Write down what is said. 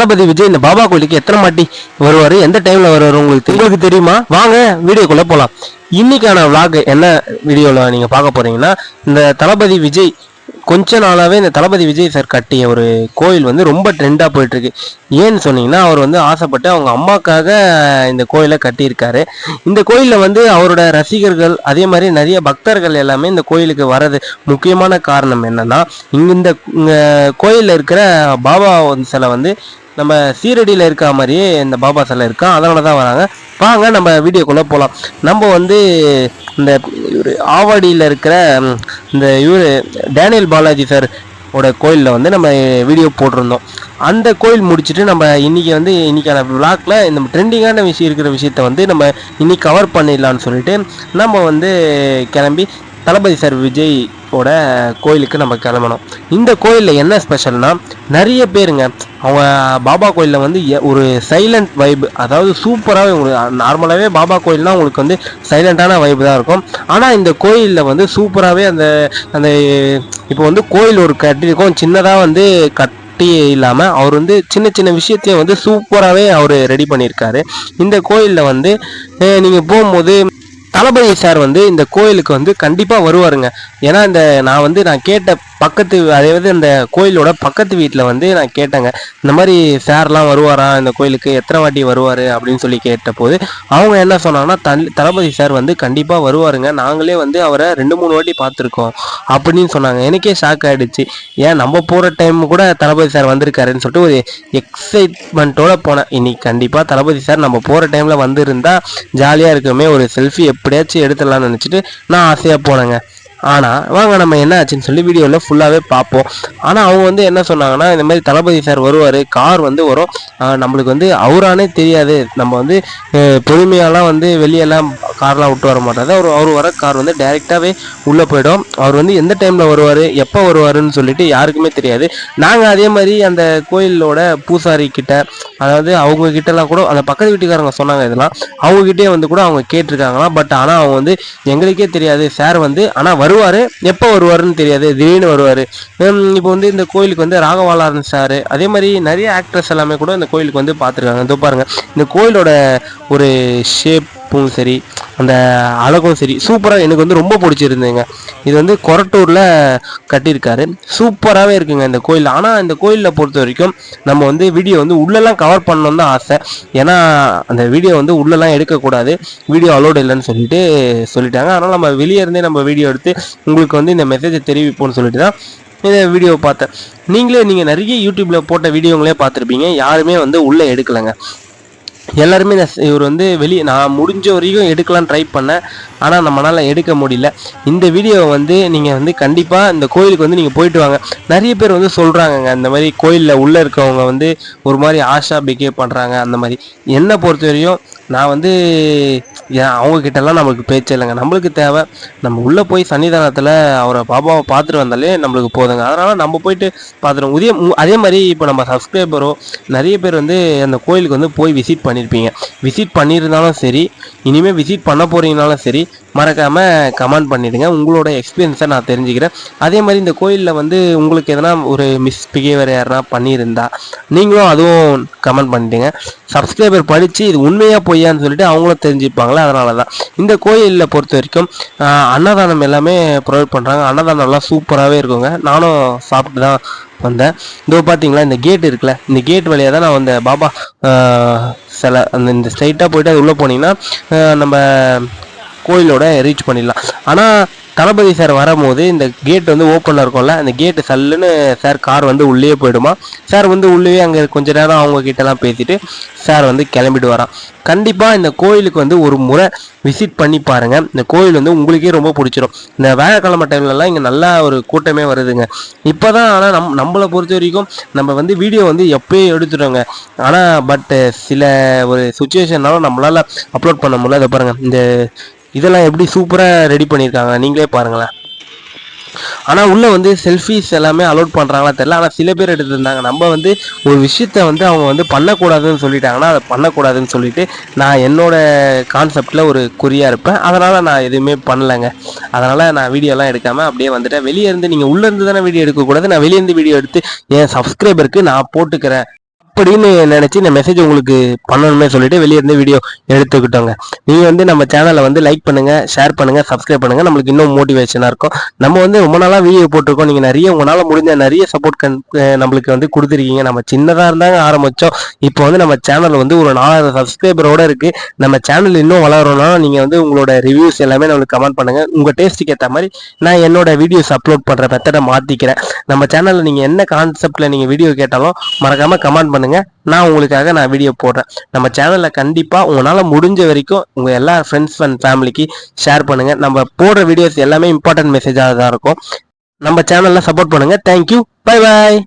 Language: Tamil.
தளபதி விஜய் இந்த பாபா கோயிலுக்கு எத்தனை மாட்டி வருவாரு? எந்த டைம்ல வருவாரு உங்களுக்கு உங்களுக்கு தெரியுமா? வாங்க வீடியோக்குள்ள போலாம். இன்னைக்கான விளாக் என்ன வீடியோவில் நீங்க பார்க்க போறீங்கன்னா இந்த தளபதி விஜய் கொஞ்ச நாளாகவே இந்த தளபதி விஜய் சார் கட்டிய ஒரு கோயில் வந்து ரொம்ப ட்ரெண்டாக போயிட்டு இருக்கு ஏன்னு சொன்னீங்கன்னா அவர் வந்து ஆசைப்பட்டு அவங்க அம்மாக்காக இந்த கோயிலை கட்டியிருக்காரு. இந்த கோயில்ல வந்து அவரோட ரசிகர்கள் அதே மாதிரி நிறைய பக்தர்கள் எல்லாமே இந்த கோயிலுக்கு வர்றது முக்கியமான காரணம் என்னன்னா இங்க இந்த கோயிலில் இருக்கிற பாபா சிலை வந்து நம்ம சீரடியில் இருக்கிற மாதிரியே இந்த பாபா சிலை இருக்கா? அதனால தான் வராங்க. வாங்க நம்ம வீடியோக்குள்ளே போகலாம் நம்ம வந்து இந்த இவர் ஆவடியில் இருக்கிற இந்த இவர் டேனியல் பாலாஜி சார் ஓட கோயிலில் வந்து நம்ம வீடியோ போட்டிருந்தோம். அந்த கோயில் முடிச்சுட்டு நம்ம இன்றைக்கி வந்து இன்னைக்கான விளாக்கில் இந்த ட்ரெண்டிங்கான விஷயம் இருக்கிற விஷயத்த வந்து நம்ம இன்றைக்கி கவர் பண்ணிடலான்னு சொல்லிட்டு நம்ம வந்து கிளம்பி தளபதி சார் விஜய் ஓட கோயிலுக்கு நம்ம கிளம்பணும். இந்த கோயிலில் என்ன ஸ்பெஷல்னால் நிறைய பேருங்க அவங்க பாபா கோயிலில் வந்து எ- ஒரு சைலண்ட் வைப் அதாவது சூப்பராகவே உங்களுக்கு நார்மலாகவே பாபா கோயில்னா உங்களுக்கு வந்து சைலண்டான வைப் தான் இருக்கும். ஆனால் இந்த கோயிலில் வந்து சூப்பராகவே அந்த அந்த இப்போ வந்து கோயில் ஒரு கட்டிருக்கும் சின்னதாக வந்து கட் கட்டி இல்லாமல் அவர் வந்து சின்ன சின்ன விஷயத்தையும் வந்து சூப்பராகவே அவர் ரெடி பண்ணியிருக்காரு. இந்த கோயிலில் வந்து நீங்கள் போகும்போது தளபதி சார் வந்து இந்த கோயிலுக்கு வந்து கண்டிப்பாக வருவாருங்க. ஏன்னா இந்த நான் வந்து நான் கேட்ட பக்கத்து அதாவது இந்த கோயிலோட பக்கத்து வீட்டில் வந்து நான் கேட்டேங்க. இந்த மாதிரி சார்லாம் வருவாரா? இந்த கோயிலுக்கு எத்தனை வாட்டி வருவார்? அப்படின்னு சொல்லி கேட்டபோது அவங்க என்ன சொன்னாங்கன்னா தன் தளபதி சார் வந்து கண்டிப்பாக வருவாருங்க. நாங்களே வந்து அவரை ரெண்டு மூணு வாட்டி பார்த்துருக்கோம். அப்படின்னு சொன்னாங்க. எனக்கே ஷாக் ஆகிடுச்சு ஏன் நம்ம போகிற டைம் கூட தளபதி சார் வந்திருக்காருன்னு சொல்லிட்டு ஒரு எக்ஸைட்மெண்ட்டோட போனேன். இன்னைக்கு கண்டிப்பாக தளபதி சார் நம்ம போகிற டைமில் வந்திருந்தா ஜாலியாக இருக்குமே ஒரு செல்ஃபி எப்படியாச்சும் எடுத்துடலாம்னு நினச்சிட்டு நான் ஆசையாக போனேங்க. ஆனால் வாங்க நம்ம என்ன ஆச்சுன்னு சொல்லி வீடியோவில் ஃபுல்லாகவே பார்ப்போம். ஆனால் அவங்க வந்து என்ன சொன்னாங்கன்னா இந்த மாதிரி தளபதி சார் வருவார் கார் வந்து வரும். நம்மளுக்கு வந்து அவரானே தெரியாது. நம்ம வந்து பொறுமையாலாம் வந்து வெளியெல்லாம் கார்லாம் விட்டு வர மாட்டாது அவர் அவர் வர கார் வந்து டைரெக்டாகவே உள்ளே போயிடும். அவர் வந்து எந்த டைமில் வருவார் எப்போ வருவாருன்னு சொல்லிட்டு யாருக்குமே தெரியாது. நாங்கள் அதே மாதிரி அந்த கோயிலோட பூசாரி கிட்ட அதாவது அவங்க கிட்டலாம் கூட அந்த பக்கத்து வீட்டுக்காரங்க சொன்னாங்க இதெல்லாம். அவங்ககிட்டே வந்து கூட அவங்க கேட்டிருக்காங்களாம். பட் ஆனால் அவங்க வந்து எங்களுக்கே தெரியாது. சார் வந்து ஆனால் வருவார். எப்போ வருவாருன்னு தெரியாது. திடீர்னு வருவார். இப்போ வந்து இந்த கோயிலுக்கு வந்து ராகவாலாரன் சார் அதே மாதிரி நிறைய ஆக்ட்ரஸ் எல்லாமே கூட இந்த கோயிலுக்கு வந்து பார்த்துருக்காங்க. இதோ பாருங்க. இந்த கோயிலோட ஒரு ஷேப்பும் சரி அந்த அழகும் சரி சூப்பராக எனக்கு வந்து ரொம்ப பிடிச்சிருந்தேங்க இது வந்து கொரட்டூரில் கட்டியிருக்காரு. சூப்பராகவே இருக்குங்க இந்த கோயில் ஆனால் இந்த கோயிலில் பொறுத்த வரைக்கும் நம்ம வந்து வீடியோ வந்து உள்ளெல்லாம் கவர் பண்ணணும்னு தான் ஆசை. ஏன்னா அந்த வீடியோ வந்து உள்ளெல்லாம் எடுக்கக்கூடாது. வீடியோ அலோடு இல்லைன்னு சொல்லிட்டு சொல்லிட்டாங்க. அதனால் நம்ம வெளியே இருந்தே நம்ம வீடியோ எடுத்து உங்களுக்கு வந்து இந்த மெசேஜை தெரிவிப்போம்னு சொல்லிட்டு தான் இந்த வீடியோ பார்த்தேன். நீங்களே நீங்கள் நிறைய யூடியூப்பில் போட்ட வீடியோங்களே பார்த்துருப்பீங்க. யாருமே வந்து உள்ளே எடுக்கலைங்க. எல்லாருமே இந்த இவர் வந்து வெளியே நான் முடிஞ்ச வரைக்கும் எடுக்கலாம்னு ட்ரை பண்ணேன். ஆனால் நம்மளால் எடுக்க முடியல. இந்த வீடியோவை வந்து நீங்கள் வந்து கண்டிப்பாக இந்த கோயிலுக்கு வந்து நீங்கள் போயிட்டு வாங்க. நிறைய பேர் வந்து சொல்கிறாங்கங்க இந்த மாதிரி கோயிலில் உள்ளே இருக்கவங்க வந்து ஒரு மாதிரி ஆஷா பிகேவ் பண்ணுறாங்க அந்த மாதிரி. என்னை பொறுத்த வரையும் நான் வந்து ஏன் நம்மளுக்கு பேச்சே இல்லைங்க. நம்மளுக்கு தேவை நம்ம உள்ளே போய் சன்னிதானத்தில் அவரை பாபாவை பார்த்துட்டு வந்தாலே நம்மளுக்கு போதுங்க. அதனால் நம்ம போயிட்டு பார்த்துருவோம். உதய மு- அதே மாதிரி இப்போ நம்ம சப்ஸ்கிரைபரோ நிறைய பேர் வந்து அந்த கோயிலுக்கு வந்து போய் விசிட் பண்ணியிருப்பீங்க விசிட் பண்ணியிருந்தாலும் சரி இனிமேல் விசிட் பண்ண போகிறீங்கனாலும் சரி மறக்காமல் கமெண்ட் பண்ணிவிடுங்க உங்களோட எக்ஸ்பீரியன்ஸை நான் தெரிஞ்சுக்கிறேன். அதே மாதிரி இந்த கோயிலில் வந்து உங்களுக்கு எதனா ஒரு மிஸ் பிஹேவியர் யாருனா பண்ணியிருந்தா நீங்களும் அதுவும் கமெண்ட் பண்ணிடுங்க. சப்ஸ்கிரைபர் படித்து இது உண்மையாக பொய்யான்னு சொல்லிட்டு அவங்களும் தெரிஞ்சுப்பாங்களே? அதனால தான் இந்த கோயிலில் பொறுத்த வரைக்கும் அன்னதானம் எல்லாமே ப்ரொவைட் பண்ணுறாங்க அன்னதானம்லாம் சூப்பராகவே இருக்குங்க. நானும் சாப்பிட்டு தான் வந்தேன். இதோ பார்த்தீங்களா இந்த கேட் இருக்குல்ல இந்த கேட் வழியாக தான் நான் அந்த பாபா சில அந்த இந்த ஸ்ட்ரைட்டாக போயிட்டு அது உள்ளே போனீங்கன்னா நம்ம கோயிலோட ரீச் பண்ணிடலாம். ஆனால் தளபதி சார் வரும்போது இந்த கேட் வந்து ஓப்பனில் இருக்கும்ல அந்த கேட்டு சல்லுன்னு சார் கார் வந்து உள்ளே போயிடுமா? சார் வந்து உள்ளே அங்கே கொஞ்ச நேரம் அவங்க கிட்டலாம் பேசிட்டு சார் வந்து கிளம்பிட்டு வரான். கண்டிப்பாக இந்த கோயிலுக்கு வந்து ஒரு முறை விசிட் பண்ணி பாருங்கள் இந்த கோயில் வந்து உங்களுக்கே ரொம்ப பிடிச்சிரும். இந்த வேலைக்கிழமை டைம்லலாம் இங்கே நல்லா ஒரு கூட்டமே வருதுங்க. இப்போ தான் ஆனால் நம் நம்மளை பொறுத்த வரைக்கும் நம்ம வந்து வீடியோ வந்து எப்பயும் எடுத்துட்டோங்க ஆனால் பட்டு சில ஒரு சுச்சுவேஷன்னாலும் நம்மளால் அப்லோட் பண்ண முடியல. அதை பாருங்கள் இந்த இதெல்லாம் எப்படி சூப்பராக ரெடி பண்ணியிருக்காங்க? நீங்களே பாருங்களேன். ஆனால் உள்ளே வந்து செல்ஃபிஸ் எல்லாமே அலோட் பண்ணுறாங்களா தெரில ஆனால் சில பேர் எடுத்திருந்தாங்க. நம்ம வந்து ஒரு விஷயத்த வந்து அவங்க வந்து பண்ணக்கூடாதுன்னு சொல்லிட்டாங்கன்னா அதை பண்ணக்கூடாதுன்னு சொல்லிட்டு நான் என்னோட கான்செப்டில் ஒரு குறியாக இருப்பேன். அதனால் நான் எதுவுமே பண்ணலைங்க. அதனால் நான் வீடியோலாம் எடுக்காமல் அப்படியே வந்துட்டேன். வெளியே இருந்து நீங்கள் உள்ளேருந்து தானே வீடியோ எடுக்கக்கூடாது. நான் வெளியேருந்து வீடியோ எடுத்து என் சப்ஸ்கிரைபருக்கு நான் போட்டுக்கிறேன். அப்படின்னு நினச்சி இந்த மெசேஜ் உங்களுக்கு பண்ணணுமே சொல்லிட்டு வெளியே இருந்து வீடியோ எடுத்துக்கிட்டோங்க. நீங்கள் வந்து நம்ம சேனலை வந்து லைக் பண்ணுங்க ஷேர் பண்ணுங்கள் சப்ஸ்கிரைப் பண்ணுங்க. நம்மளுக்கு இன்னும் மோட்டிவேஷனாக இருக்கும். நம்ம வந்து ரொம்ப நாளாக வீடியோ போட்டிருக்கோம். நீங்கள் நிறைய உங்களால் முடிஞ்ச நிறைய சப்போர்ட் நம்மளுக்கு வந்து கொடுத்துருக்கீங்க. நம்ம சின்னதாக இருந்தாங்க ஆரம்பித்தோம் இப்போ வந்து நம்ம சேனல் வந்து ஒரு நாலாயிரம் சப்ஸ்கிரைபரோட இருக்கு. நம்ம சேனல் இன்னும் வளரணும்னா நீங்க வந்து உங்களோட ரிவ்யூஸ் எல்லாமே நம்மளுக்கு கமெண்ட் பண்ணுங்க. உங்க டேஸ்ட்டுக்கு ஏற்ற மாதிரி நான் என்னோட வீடியோஸ் அப்லோட் பண்ற மெத்தடை மாத்திக்கிறேன். நம்ம சேனல்ல நீங்க என்ன கான்செப்ட்ல நீங்க வீடியோ கேட்டாலும் மறக்காம கமெண்ட் பண்ணுங்க. நான் உங்களுக்காக நான் வீடியோ போடுறேன். நம்ம சேனல்ல கண்டிப்பா உங்களால முடிஞ்ச வரைக்கும் உங்க எல்லா ஃப்ரெண்ட்ஸ் அண்ட் ஃபேமிலிக்கு ஷேர் பண்ணுங்க. நம்ம போடுற வீடியோஸ் எல்லாமே இம்பார்ட்டன்ட் மெசேஜாக தான் இருக்கும். நம்ம சேனல்ல சப்போர்ட் பண்ணுங்க. Thank you bye bye